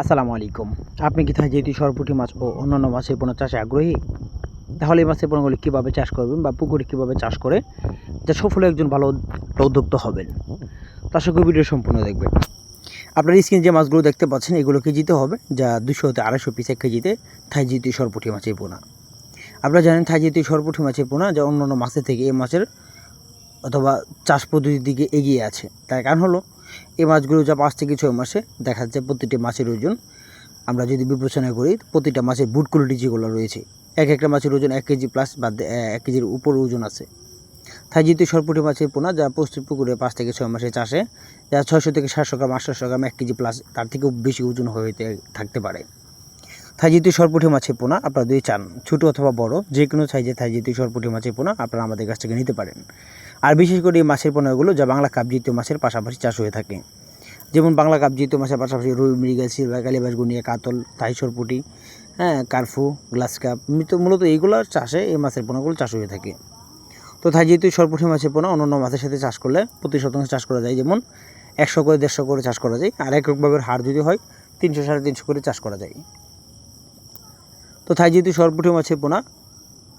আসসালামু আলাইকুম। আপনি কি যেহেতু সরপুটি মাছ ও অন্যান্য মাছের পোনা চাষে আগ্রহী? তাহলে এই মাছের পোনাগুলি কীভাবে চাষ করবেন বা পুকুরে কীভাবে চাষ করে যা সফল একজন ভালো উদ্যোক্তা হবেন? তার সঙ্গে ভিডিও সম্পূর্ণ দেখবেন। আপনার স্ক্রিনে যে মাছগুলো দেখতে পাচ্ছেন, এগুলো কেজিতে হবে, যা দুশো হতে আড়াইশো পিস এক কেজিতে থাই জিতি সরপুটি মাছের পোনা। আপনারা জানেন থাই জিতি সরপুটি মাছের পোনা যা অন্যান্য মাছের থেকে এই মাছের অথবা চাষ পদ্ধতির দিকে এগিয়ে আছে। তার কারণ হলো এই মাছগুলো যা পাঁচ থেকে ছয় মাসে দেখা যাচ্ছে প্রতিটি মাছের ওজন। আমরা যদি বিবেচনা করি, প্রতিটা মাছের বুট কোয়ালিটি যেগুলো রয়েছে, এক একটা মাছের ওজন এক কেজি প্লাস বা এক কেজির উপর ওজন আছে। তাই যেহেতু সরপুটি মাছের পোনা যা পশ্চিম পুকুরে পাঁচ থেকে ছয় মাসে চাষে, যা ছয়শো থেকে সাতশো গ্রাম, আটশো গ্রাম, এক কেজি প্লাস তার থেকেও বেশি ওজন হয়ে থাকতে পারে। থাই যেহেতু সরপুটি মাছের পোনা আপনারা যদি চান, ছোটো অথবা বড় যে কোনো সাইজে থাই যেহেতু সরপুটি মাছের পোনা আপনারা আমাদের কাছ থেকে নিতে পারেন। আর বিশেষ করে এই মাছের পোনাগুলো যা বাংলা কাপ জাতীয় মাছের পাশাপাশি চাষ হয়ে থাকে। যেমন বাংলা কাপ জাতীয় মাছের পাশাপাশি রুই, মৃগেল, সিলভার কালিবাস গুনিয়া, কাতল সরপুটি হ্যাঁ কার্ফু, গ্লাস কাপ মূলত মূলত এইগুলোর চাষে এই মাছের পোনাগুলো চাষ হয়ে থাকে। তো তাই যেহেতু সরপুটি মাছের পোনা অন্যান্য মাছের সাথে চাষ করলে প্রতি শতাংশ চাষ করা যায়, যেমন একশো করে, দেড়শো করে চাষ করা যায়, আর এককভাবে হার যদি হয়, তিনশো, সাড়ে তিনশো করে চাষ করা যায়। তো তাই যেহেতু সরপুটি মাছের পোনা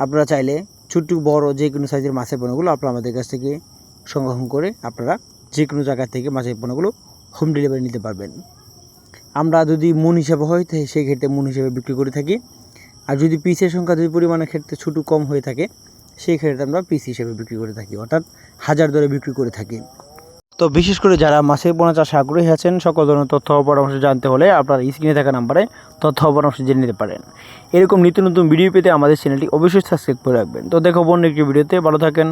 আপনারা চাইলে ছোট্ট, বড় যে কোনো সাইজের মাছের পণ্যগুলো আপনারা আমাদের কাছ থেকে সংগ্রহণ করে আপনারা যে কোনো জায়গা থেকে মাছের পণ্যগুলো হোম ডেলিভারি নিতে পারবেন। আমরা যদি মন হিসাবে হয় সেই ক্ষেত্রে মন হিসাবে বিক্রি করে থাকি। আর যদি পিসের সংখ্যা যদি পরিমাণের ক্ষেত্রে ছোটো, কম হয়ে থাকে, সেই ক্ষেত্রে আমরা পিস হিসেবে বিক্রি করে থাকি। অর্থাৎ হাজার দরে বিক্রি করে থাকি। তো বিশেষ করে যারা মাছের পোনা চাষে আগ্রহী আছেন, সকল ধরনের তথ্য পরামর্শ জানতে হলে আপনার স্ক্রিনে থাকা নাম্বারে তথ্য পরামর্শ জেনে নিতে পারেন। এরকম নিত্য নতুন ভিডিও পেতে আমাদের চ্যানেলটি অবশ্যই সাবস্ক্রাইব করে রাখবেন। তো দেখো অন্য একটি ভিডিওতে, ভালো থাকেন।